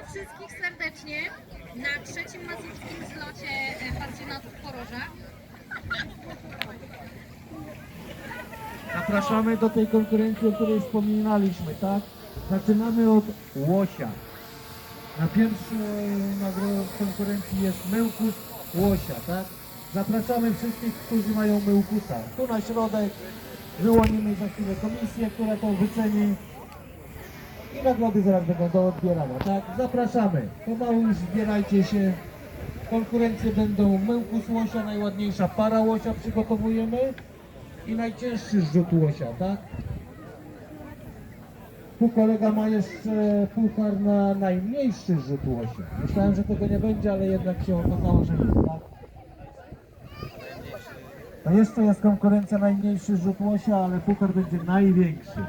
Witam wszystkich serdecznie na trzecim mazurskim zlocie e, pasjonatów Poroża. Zapraszamy do tej konkurencji, o której wspominaliśmy, tak? Zaczynamy od łosia. Na pierwszej nagrodę konkurencji jest myłkus łosia, tak? Zapraszamy wszystkich, którzy mają myłkusa. Tu na środek wyłonimy za chwilę komisję, która to wyceni. I nagrody zaraz będą do odbierania, tak? Zapraszamy. Pomału już zbierajcie się. Konkurencje będą myłkus łosia, najładniejsza para łosia przygotowujemy i najcięższy zrzut łosia, tak? Tu kolega ma jeszcze puchar na najmniejszy zrzut łosia. Myślałem, że tego nie będzie, ale jednak się okazało, że jest, tak? To jeszcze jest konkurencja najmniejszy zrzut łosia, ale puchar będzie największy.